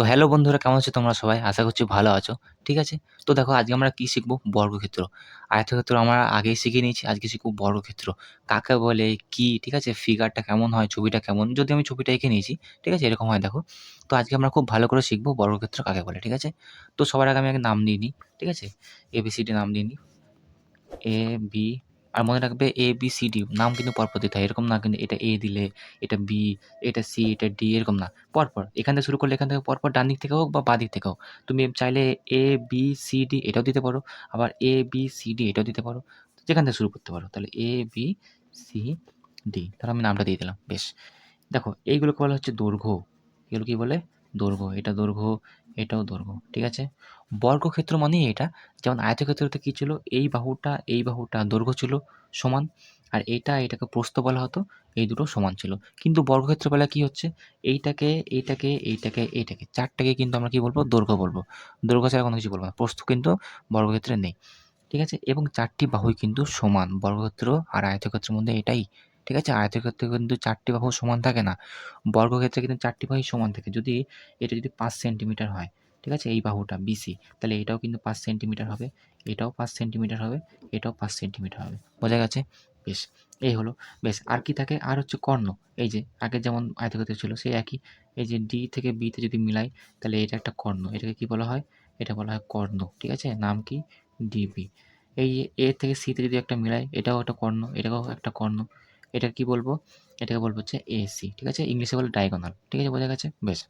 তো হ্যালো বন্ধুরা, কেমন আছো তোমরা সবাই? আশা করছি ভালো আছো, ঠিক আছে? তো দেখো, আজকে আমরা কী শিখব? বর্গক্ষেত্র। আয়তক্ষেত্র আমরা আগেই শিখে নিয়েছি, আজকে শিখব বর্গক্ষেত্র। কাকে বলে, কি, ঠিক আছে? ফিগারটা কেমন হয়, ছবিটা কেমন? যদি আমি ছবিটা এঁকে নিয়েছি, ঠিক আছে? এরকম হয় দেখো। তো আজকে আমরা খুব ভালো করে শিখব বর্গক্ষেত্র কাকে বলে, ঠিক আছে? তো সবার আগে আমি আগে নাম দিয়ে নিই, ঠিক আছে? এবিসিডি নাম দিয়ে নিই। এ বি আর মনে রাখবে এ বি সি ডি নাম কিন্তু পরপর দিতে হয় এরকম না কিন্তু এটা এ দিলে, এটা বি এটা সি এটা ডি এরকম না। পরপর, এখান থেকে শুরু করলে এখান থেকে পরপর ডান দিক থেকে হোক বা বাঁ দিক থেকে হোক। তুমি চাইলে এ বি সি ডি এটাও দিতে পারো, আবার এ বি সি ডি এটাও দিতে পারো। যেখান থেকে শুরু করতে পারো, তাহলে এ বি সি ডি তাহলে আমি নামটা দিয়ে দিলাম, বেশ। দেখো, এইগুলোকে বলা হচ্ছে দৈর্ঘ্য। এগুলো কী বলে? দৈর্ঘ্য। এটা দৈর্ঘ্য এটাও দৈর্ঘ্য ঠিক আছে? বর্গক্ষেত্র মানেই এটা, যেমন আয়তক্ষেত্রতে কী ছিল? এই বাহুটা এই বাহুটা দৈর্ঘ্য ছিল, সমান, আর এটা এটাকে প্রস্থ বলা হতো, এই দুটো সমান ছিল। কিন্তু বর্গক্ষেত্র বেলা কী হচ্ছে? এইটাকে এইটাকে এইটাকে এইটাকে, চারটাকে কিন্তু আমরা কী বলব? দৈর্ঘ্য বলব। দৈর্ঘ্য ছাড়া কোনো কিছু বলব না, প্রস্থ কিন্তু বর্গক্ষেত্রে নেই, ঠিক আছে? এবং চারটি বাহুই কিন্তু সমান, বর্গক্ষেত্র আর আয়তক্ষেত্রের মধ্যে এটাই ঠিক আছে? আয়তক্ষেত্রে কিন্তু চারটি বাহু সমান থাকে না। বর্গক্ষেত্রে কিন্তু চারটি বাহুই সমান থাকে। যদি এটা যদি পাঁচ সেন্টিমিটার হয়, ঠিক আছে? এই বাহুটা বিসি তাহলে এটাও কিন্তু পাঁচ সেন্টিমিটার হবে, এটাও পাঁচ সেন্টিমিটার হবে, এটাও পাঁচ সেন্টিমিটার হবে। বোঝা গেছে? বেশ, এই হলো। বেশ, আর কি থাকে? আর হচ্ছে কর্ণ। এই যে, আগে যেমন আয়তক্ষেত্র ছিল, সেই একই। এই যে ডি থেকে বিতে যদি মিলাই, তাহলে এটা একটা কর্ণ। এটাকে কি বলা হয়? এটা বলা হয় কর্ণ, ঠিক আছে? নাম কি? ডিবি এই এ থেকে সিতে যদি একটা মিলাই, এটাও একটা কর্ণ এটাও একটা কর্ণ। এটা কি বলব? এটাকে বলব হচ্ছে এসি ঠিক আছে? ইংলিশে বলে ডায়াগোনাল ঠিক আছে? বোঝা গেছে? বেশ।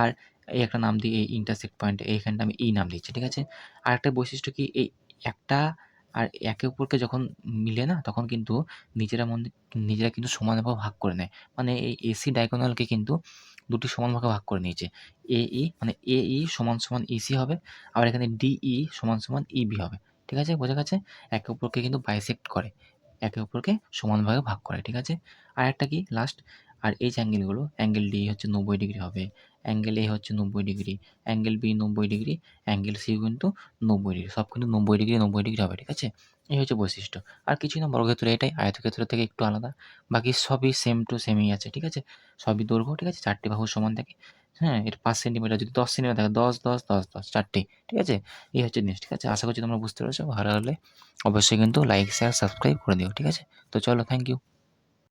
আর এই একটা নাম দিই এই ইন্টারসেক্ট পয়েন্ট এইখানটা আমি ই নাম দিচ্ছি, ঠিক আছে? আর একটা বৈশিষ্ট্য কি? এই একটা আর একে অপরকে যখন মিলে না, তখন কিন্তু নিজেরা মন, নিজেরা কিন্তু সমানভাবে ভাগ করে নেয়। মানে এই এসি ডায়াগোনালকে কিন্তু দুটি সমান ভাগে করে নিয়েছে। এ ই মানে এ ই সমান সমান ইসি হবে, আবার এখানে ডিই সমান সমান ইবি হবে, ঠিক আছে? বোঝা গেছে? একে অপরকে কিন্তু বাইসেক্ট করে। একে অপরকে সমানভাবে ভাগ করে, ঠিক আছে? আর একটা কি? লাস্ট আর এই যে অ্যাঙ্গেলগুলো অ্যাঙ্গেল ডি হচ্ছে নব্বই ডিগ্রি হবে। অ্যাঙ্গেল এ হচ্ছে নব্বই ডিগ্রি। অ্যাঙ্গেল বি নব্বই ডিগ্রি। অ্যাঙ্গেল সি কিন্তু নব্বই ডিগ্রি। সব কিন্তু নব্বই ডিগ্রি নব্বই ডিগ্রি হবে, ঠিক আছে? এই হচ্ছে বৈশিষ্ট্য। আর কিছুই না, বর্গক্ষেত্র এটাই, আয়তক্ষেত্র থেকে একটু আলাদা। বাকি সবই সেম টু সেমই আছে, ঠিক আছে? সবই দৈর্ঘ্য, ঠিক আছে? চারটি বাহু সমান থাকে। হ্যাঁ এটা পাঁচ সেন্টিমিটার যদি দশ সেন্টিমিটার থাকে, দশ দশ দশ দশ, চারটে, ঠিক আছে? এই হচ্ছে জিনিস, ঠিক আছে? আশা করছি তোমরা বুঝতে পেরেছ। ভালো হলে অবশ্যই কিন্তু লাইক শেয়ার সাবস্ক্রাইব করে দিও, ঠিক আছে? তো চলো থ্যাংক ইউ